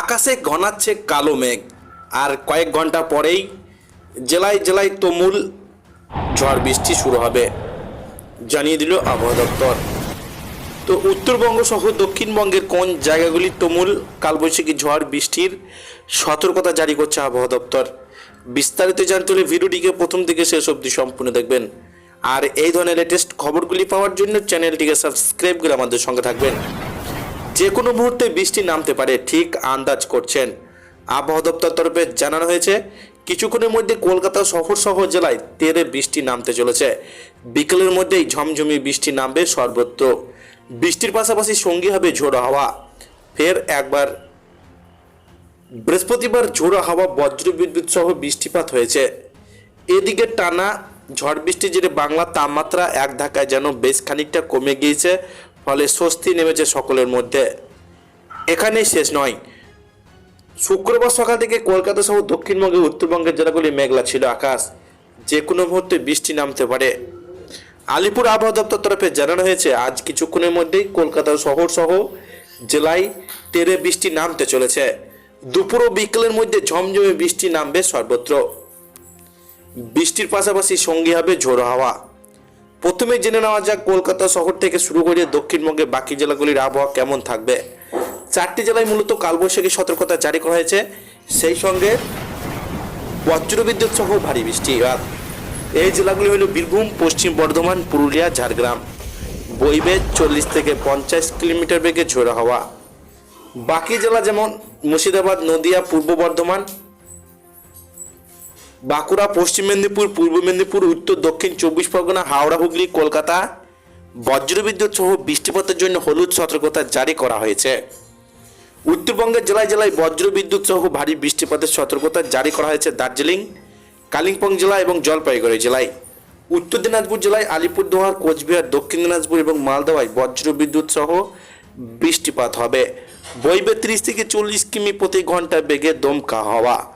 আকাশে ঘনাচ্ছে কালো মেঘ। আর কয়েক ঘণ্টা পরেই জেলায় জেলায় তুমুল ঝড় বৃষ্টি শুরু হবে, জানিয়ে দিল আবহাওয়া দপ্তর। তো উত্তরবঙ্গ সহ দক্ষিণবঙ্গের কোন জায়গাগুলি তুমুল কালবৈশাখী ঝড় বৃষ্টির সতর্কতা জারি করছে আবহাওয়া দপ্তর? বিস্তারিত জানতে হলে ভিডিওটিকে প্রথম থেকে শেষ অবধি সম্পূর্ণ দেখবেন। আর এই ধরনের লেটেস্ট খবরগুলি পাওয়ার জন্য চ্যানেলটিকে সাবস্ক্রাইব করে আমাদের সঙ্গে থাকবেন। যে কোনো মুহূর্তে বৃষ্টি নামতে পারে, ঠিক আন্দাজ করছেন। আবহাওয়া দপ্তর তরফে জানানো হয়েছে, কিছুক্ষণের মধ্যে কলকাতা শহর সহ জেলায় তেরে বৃষ্টি নামতে চলেছে। বিকেলের মধ্যেই ঝমঝমি বৃষ্টি নামবে সর্বত্র। বৃষ্টির পাশাপাশি সঙ্গী হবে ঝোড়ো হাওয়া। ফের একবার বৃহস্পতিবার ঝোড়ো হাওয়া বজ্র বিদ্যুৎ সহ বৃষ্টিপাত হয়েছে। এদিকে টানা ঝড় বৃষ্টি জেরে বাংলা তাপমাত্রা এক ধাক্কায় যেন বেশ খানিকটা কমে গিয়েছে। ফলে স্বস্তি নেমেছে সকলের মধ্যে। এখানেই শেষ নয়। শুক্রবার সকাল থেকে কলকাতা সহ দক্ষিণবঙ্গে উত্তরবঙ্গের জেলাগুলি মেঘলা ছিল আকাশ। যে কোনো মুহূর্তে বৃষ্টি নামতে পারে। আলিপুর আবহাওয়া দপ্তর তরফে জানানো হয়েছে, আজ কিছুক্ষণের মধ্যেই কলকাতা শহর সহ জেলায় তেরে বৃষ্টি নামতে চলেছে। দুপুর ও বিকেলের মধ্যে ঝমঝমে বৃষ্টি নামবে সর্বত্র। বৃষ্টির পাশাপাশি সঙ্গী হবে ঝোড়ো হাওয়া। প্রথমে জেনে নেওয়া যাক কলকাতা শহর থেকে শুরু করে দক্ষিণবঙ্গে বাকি জেলাগুলির আবহাওয়া কেমন থাকবে। চারটি জেলায় মূলত কালবৈশাখী সতর্কতা জারি করা হয়েছে। সেই সঙ্গে বজ্রবিদ্যুৎ সহ ভারী বৃষ্টিপাত এই জেলাগুলি হল বীরভূম, পশ্চিম বর্ধমান, পুরুলিয়া, ঝাড়গ্রাম। বইবে চল্লিশ থেকে পঞ্চাশ কিলোমিটার বেগে ঝোড়া হাওয়া। বাকি জেলা যেমন মুর্শিদাবাদ, নদিয়া, পূর্ব বর্ধমান বাঁকুড়া, পশ্চিম মেদিনীপুর, পূর্ব মেদিনীপুর, উত্তর, দক্ষিণ চব্বিশ পরগনা, হাওড়া, হুগলি, কলকাতা। বজ্রবিদ্যুৎ সহ বৃষ্টিপাতের জন্য হলুদ সতর্কতা জারি করা হয়েছে। উত্তরবঙ্গের জেলায় জেলায় বজ্রবিদ্যুৎ সহ ভারী বৃষ্টিপাতের সতর্কতা জারি করা হয়েছে দার্জিলিং, কালিম্পং জেলা এবং জলপাইগুড়ি জেলায়। উত্তর দিনাজপুর জেলায় আলিপুরদুয়ার, কোচবিহার, দক্ষিণ দিনাজপুর এবং মালদায় বজ্রবিদ্যুৎ সহ বৃষ্টিপাত হবে। বইবে ত্রিশ থেকে চল্লিশ কিমি প্রতি ঘণ্টা বেগে দমকা হওয়া।